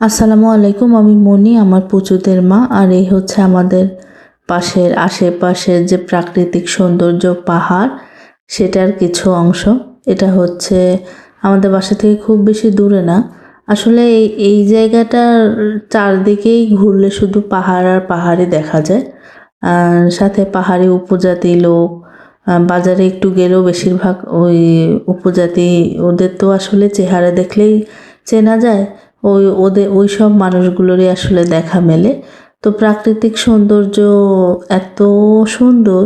আসসালামু আলাইকুম, আমি মনি, আমার পুচুদের মা, আর এই হচ্ছে আমাদের পাশের আশেপাশের যে প্রাকৃতিক সৌন্দর্য পাহাড়, সেটার কিছু অংশ। এটা হচ্ছে আমাদের বাসা থেকে খুব বেশি দূরে না। আসলে এই এই জায়গাটার চারদিকেই ঘুরলে শুধু পাহাড় আর পাহাড়ে দেখা যায়। সাথে পাহাড়ি উপজাতি লোক বাজারে একটু গেলেও বেশিরভাগ ওই উপজাতি, ওদের তো আসলে চেহারা দেখলেই চেনা যায়। ওই ওদের, ওই সব মানুষগুলোরই আসলে দেখা মেলে। তো প্রাকৃতিক সৌন্দর্য এত সুন্দর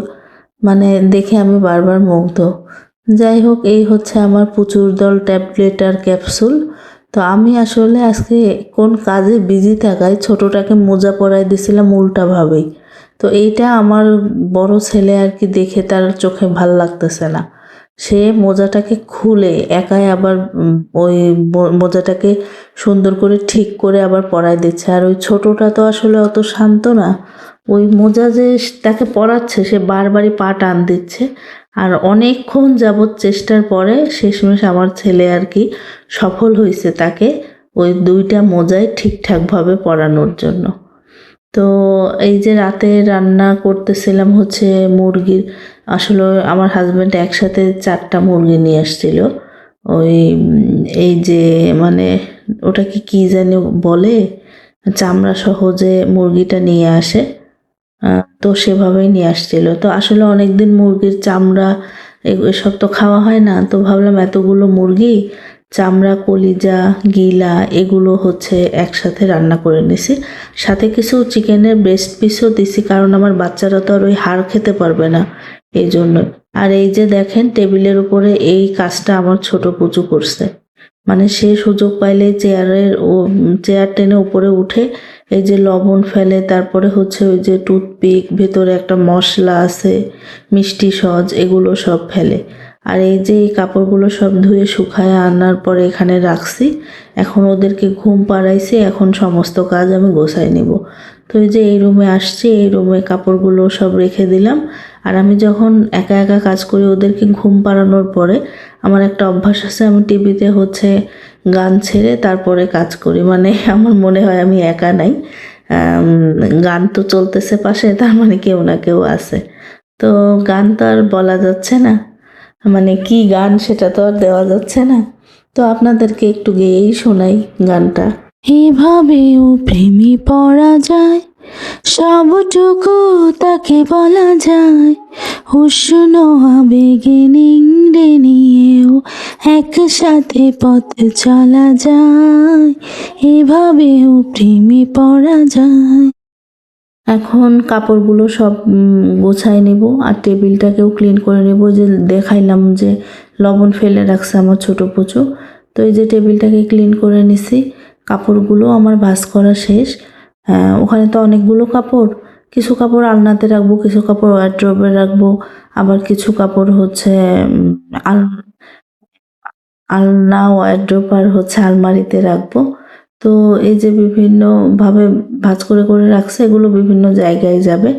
মানে দেখে আমি বারবার মুগ্ধ। যাই হোক, এই হচ্ছে আমার প্রচুর দল ট্যাবলেট আর ক্যাপসুল। তো আমি আসলে আজকে কোন কাজে বিজি থাকায় ছোটোটাকে মোজা পরাই দিয়েছিলাম উল্টাভাবেই। তো এইটা আমার বড় ছেলে আর কি দেখে তার চোখে ভালো লাগতেছে না। সে মোজাটাকে খুলে একাই আবার ওই মোজাটাকে সুন্দর করে ঠিক করে আবার পরাই দিচ্ছে। আর ওই ছোটটা তো আসলে অত শান্ত না। ওই মোজা যে তাকে পরাচ্ছে, সে বারবারই পা টান দিচ্ছে। আর অনেকক্ষণ যাবৎ চেষ্টার পরে শেষমেশ আমার ছেলে আর কি সফল হয়েছে তাকে ওই দুইটা মোজাই ঠিকঠাকভাবে পরানোর জন্য। তো এই যে রাতে রান্না করতেছিলাম হচ্ছে মুরগির, আসলে আমার হাজব্যান্ড একসাথে চারটা মুরগি নিয়ে আসছিল। ওই, এই যে মানে ওটাকে কি জানি বলে, চামড়া সহজে মুরগিটা নিয়ে আসে তো সেভাবেই নিয়ে আসছিল। তো আসলে অনেকদিন মুরগির চামড়া এসব তো খাওয়া হয় না, তো ভাবলাম এতগুলো মুরগি চামড়া, কলিজা, গিলা এগুলো হচ্ছে একসাথে রান্না করে নিছি। সাথে কিছু চিকেনের ব্রেস্ট পিসও দিছি, কারণ আমার বাচ্চারা তো আর ওই হাড় খেতে পারবে না এই জন্য আর এই যে দেখেন, টেবিলের উপরে এই কাজটা আমার ছোট পুজো করছে। মানে সে সুযোগ পাইলে চেয়ারের ও, চেয়ার টেনে উপরে উঠে এই যে লবণ ফেলে, তারপরে হচ্ছে ওই যে টুথপিক, ভেতরে একটা মশলা আছে, মিষ্টি সজ এগুলো সব ফেলে। আর এই যে এই কাপড়গুলো সব ধুয়ে শুকায় আনার পরে এখানে রাখছি। এখন ওদেরকে ঘুম পাড়াইছি, এখন সমস্ত কাজ আমি গোছাই নিব। তো এই যে এই রুমে আসছি, এই রুমে কাপড়গুলো সব রেখে দিলাম। আর আমি যখন একা একা কাজ করি ওদেরকে ঘুম পাড়ানোর পরে, আমার একটা অভ্যাস আছে, আমি টিভিতে হচ্ছে গান ছেড়ে তারপরে কাজ করি। মানে আমার মনে হয় আমি একা নাই। গান তো চলতেছে পাশে, তার মানে কেউ না কেউ আছে। তো গান তো আর বলা যাচ্ছে না। মানে কি গান সেটা তো আর দেওয়া যাচ্ছে না। তো আপনাদেরকে একটু গেয়েই শোনাই গানটা। এভাবেও প্রেমে পড়া যায়, সবটুকু তাকে বলা যায়। উষ্ণ আবেগে নিংড়ে নিয়েও একসাথে পথ চলা যায়। এভাবেও প্রেমে পড়া যায় এখন কাপড়গুলো সব গোছায় নেব আর টেবিলটাকেও ক্লিন করে নেব। যে দেখাইলাম যে লবণ ফেলে রাখছে আমার ছোট পুচু। তো এই যে টেবিলটাকে ক্লিন করে নিছি, কাপড়গুলো আমার ভাস করা শেষ। ওখানে তো অনেকগুলো কাপড়। কিছু কাপড় আলনাতে রাখব, কিছু কাপড় ওয়ার্ড্রোবে রাখব। আবার কিছু কাপড় হচ্ছে আল, আলনা ওয়ার্ড্রোব আর হচ্ছে আলমারিতে রাখব। তো এই যে বিভিন্নভাবে ভাঁজ করে করে রাখছে, এগুলো বিভিন্ন জায়গায় যাবে।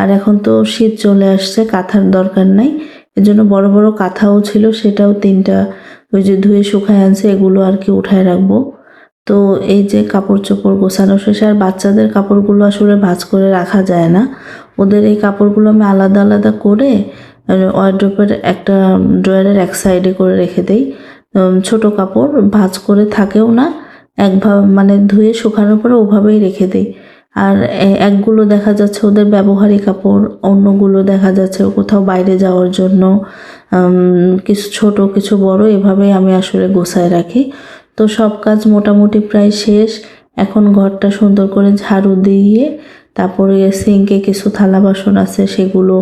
আর এখন তো শীত চলে আসছে, কাঁথার দরকার নাই। এজন্য বড় বড় কাঁথাও ছিল, সেটাও তিনটা ওই যে ধুয়ে শুকায় আনছে, এগুলো আর কি উঠায় রাখব। তো এই যে কাপড় চোপড় গোছানো শেষ, আর বাচ্চাদের কাপড়গুলো আসলে ভাঁজ করে রাখা যায় না। ওদের এই কাপড়গুলো আমি আলাদা আলাদা করে ওয়ার্ড্রোপের একটা ড্রয়ারের এক সাইডে করে রেখে দেই। ছোট কাপড় ভাঁজ করে থাকেও না একভাবে মানে ধুয়ে শুকানোর পরে ওভাবেই রেখে দিই। আর একগুলো দেখা যাচ্ছে ওদের ব্যবহারিক কাপড়, অন্যগুলো দেখা যাচ্ছে কোথাও বাইরে যাওয়ার জন্য। কিছু ছোট, কিছু বড় এভাবেই আমি আসলে গোছায় রাখি। তো সব কাজ মোটামুটি প্রায় শেষ। এখন ঘরটা সুন্দর করে ঝাড়ু দিয়ে তারপরে সিঙ্কে কিছু থালা বাসন আছে সেগুলো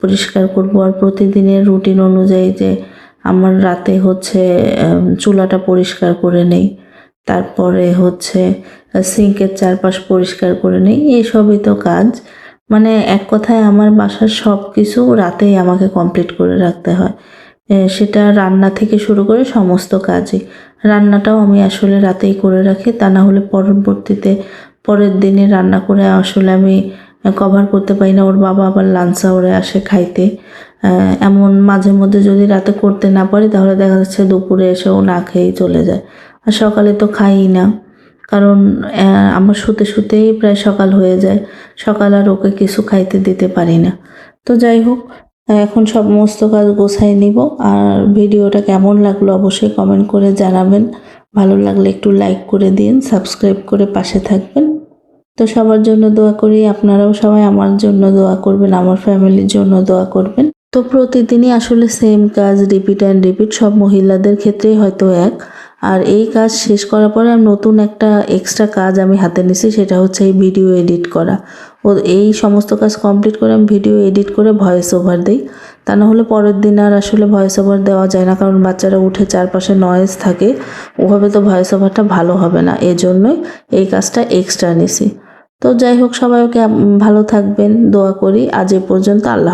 পরিষ্কার করব। আর প্রতিদিনের রুটিন অনুযায়ী যে আমার রাতে হচ্ছে চুলাটা পরিষ্কার করে নেই। তারপরে হচ্ছে সিঙ্কের চারপাশ পরিষ্কার করে নেই এইসবই তো কাজ। মানে এক কথায় আমার বাসার সব কিছু রাতেই আমাকে কমপ্লিট করে রাখতে হয়। সেটা রান্না থেকে শুরু করে সমস্ত কাজই। রান্নাটাও আমি আসলে রাতেই করে রাখি, তা না হলে পরবর্তীতে পরের দিনে রান্না করে আসলে আমি কভার করতে পারি না। ওর বাবা আবার লাঞ্চ আওয়ারে আসে খাইতে। এমন মাঝে মধ্যে যদি রাতে করতে না পারি, তাহলে দেখা যাচ্ছে দুপুরে এসে ও না খেয়েই চলে যায়। আর সকালে তো খাই না। কারণ আমার শুতে শুতেই প্রায় সকাল হয়ে যায়। সকাল আর ওকে কিছু খাইতে দিতে পারি না। তো যাই হোক, এখন সমস্ত কাজ গোছাই নিব। আর ভিডিওটা কেমন লাগল অবশ্যই কমেন্ট করে জানাবেন। ভালো লাগলে একটু লাইক করে দিন সাবস্ক্রাইব করে পাশে থাকবেন। তো সবার জন্য দোয়া করি, আপনারাও সবাই আমার জন্য দোয়া করবেন, আমার ফ্যামিলির জন্য দোয়া করবেন। তো প্রতিদিনই আসলে সেম কাজ রিপিট অ্যান্ড রিপিট সব মহিলাদের ক্ষেত্রেই হয়তো এক। আর এই কাজ শেষ করার পরে আমি নতুন একটা এক্সট্রা কাজ আমি হাতে নিছি, সেটা হচ্ছে এই ভিডিও এডিট করা। ও এই সমস্ত কাজ কমপ্লিট করে আমি ভিডিও এডিট করে ভয়েস ওভার দিই। তা না হলে পরের দিন আর আসলে ভয়েস ওভার দেওয়া যায় না, কারণ বাচ্চারা উঠে চারপাশে নয়েজ থাকে। ওভাবে তো ভয়েস ওভারটা ভালো হবে না, এজন্যই এই কাজটা এক্সট্রা নিছি। তো যাই হোক, সবাই ওকে ভালো থাকবেন, দোয়া করি। আজ এ পর্যন্ত আল্লাহ।